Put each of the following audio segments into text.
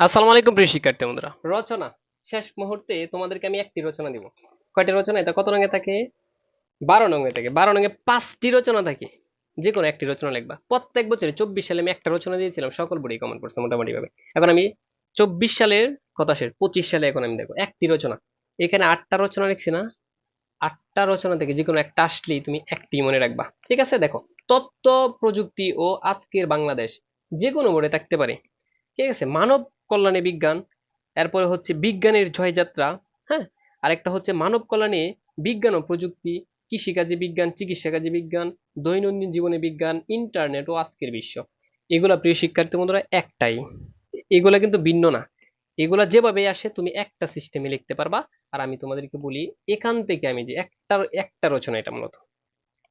আসসালামু আলাইকুম প্রিয় শিক্ষার্থী বন্ধুরা। রচনা। শেষ মুহূর্তে তোমাদেরকে আমি একটি রচনা দিব। কয়টি রচনা? এটা কত রঙে থাকে? বারো রঙে থাকে। বারো রঙে পাঁচটি রচনা থাকে। যে কোনো একটি রচনা লিখবা। প্রত্যেক বছরে চব্বিশ সালে আমি একটা রচনা দিয়েছিলাম। সকল বড়ি কমন করছে মোটামুটি ভাবে এখন আমি চব্বিশ সালের কথা শেষ। পঁচিশ সালে এখন আমি দেখো একটি রচনা। এখানে আটটা রচনা লিখছি না। আটটা রচনা থেকে যে কোনো একটা আসলেই তুমি একটি মনে রাখবা। ঠিক আছে? দেখো। তথ্য প্রযুক্তি ও আজকের বাংলাদেশ যে কোনো বোর্ডে থাকতে পারে। ঠিক আছে? মানব কল্যাণে বিজ্ঞান, এরপরে হচ্ছে বিজ্ঞানের জয়যাত্রা হ্যাঁ? আরেকটা হচ্ছে মানব কল্যাণে বিজ্ঞান ও প্রযুক্তি, কৃষিকাজে বিজ্ঞান চিকিৎসা কাজে বিজ্ঞান, দৈনন্দিন জীবনে বিজ্ঞান, ইন্টারনেট ও আজকের বিশ্ব। এগুলা প্রিয় শিক্ষার্থী বন্ধুরা, একটাই। এগুলা কিন্তু ভিন্ন না। এগুলা যেভাবে আসে, তুমি একটা সিস্টেমে লিখতে পারবা। আর আমি তোমাদেরকে বলি, এখান থেকে আমি যে একটা একটা রচনা এটা মূলত।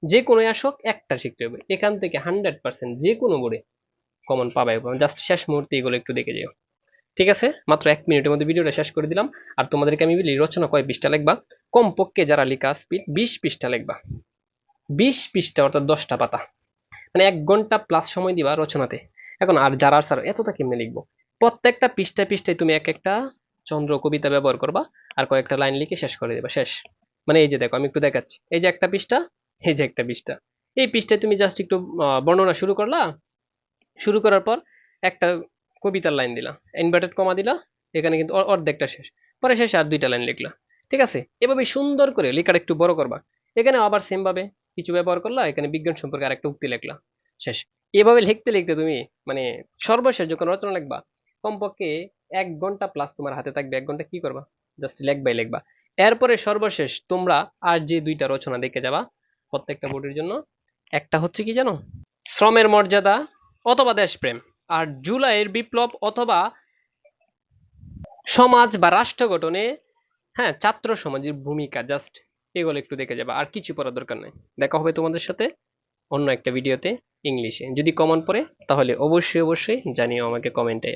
যে কোনো আসক, একটা শিখতে হবে। এখান থেকে হান্ড্রেড পার্সেন্ট যে কোনো বোর্ডে কমন পাবে। জাস্ট শেষ মুহূর্তে এগুলো একটু দেখে যেও। ঠিক আছে? মাত্র এক মিনিটের মধ্যে ভিডিওটা শেষ করে দিলাম। আর তোমাদেরকে আমি বলি, রচনা কয় পৃষ্ঠা লিখবা? কমপক্ষে যারা লেখা স্পিড বিশ পৃষ্ঠা লিখবা। বিশ পৃষ্ঠা অর্থাৎ দশটা পাতা। মানে এক ঘণ্টা প্লাস সময় দিবা রচনাতে। এখন আর যারা স্যার এতটা কেমনে লিখব? প্রত্যেকটা পৃষ্ঠায় পৃষ্ঠায় তুমি এক একটা চন্দ্র কবিতা ব্যবহার করবা, আর কয়েকটা লাইন লিখে শেষ করে দেবা, শেষ। মানে এই যে দেখো, আমি একটু দেখাচ্ছি। এই যে একটা পৃষ্ঠা, এই যে একটা পৃষ্ঠা। এই পৃষ্ঠায় তুমি জাস্ট একটু বর্ণনা শুরু করলা। শুরু করার পর একটা কবিতার লাইন দিলা ইনভার্টেড কমা দিলা, এখানে কিন্তু অর্ধেকটা শেষ। পরে শেষে আর দুইটা লাইন লিখলা, ঠিক আছে? এভাবে সুন্দর করে লেখাটা একটু বড় করবা। এখানে আবার সেম ভাবে কিছু ব্যবহার করলা, এখানে বিজ্ঞান সম্পর্কে আরেকটা উক্তি লিখলা। শেষ। এভাবে লিখতে লিখতে তুমি মানে সর্বশেষ যখন রচনা লিখবা, কমপক্ষে এক ঘণ্টা প্লাস তোমার হাতে থাকবে। এক ঘণ্টা কি করবা? জাস্ট লেখবাই লিখবা। এরপরে সর্বশেষ তোমরা আর যে দুইটা রচনা দেখে যাবা, প্রত্যেকটা বোর্ডের জন্য। একটা হচ্ছে কি জানো? শ্রমের মর্যাদা অথবা দেশপ্রেম। আর জুলাইয়ের বিপ্লব অথবা সমাজ বা রাষ্ট্র গঠনে হ্যাঁ ছাত্র সমাজের ভূমিকা জাস্ট এগুলো একটু দেখে যাবে, আর কিছু পড়া দরকার নাই। দেখা হবে তোমাদের সাথে অন্য একটা ভিডিওতে ইংলিশে। যদি কমন পড়ে, তাহলে অবশ্যই অবশ্যই জানিও আমাকে কমেন্টে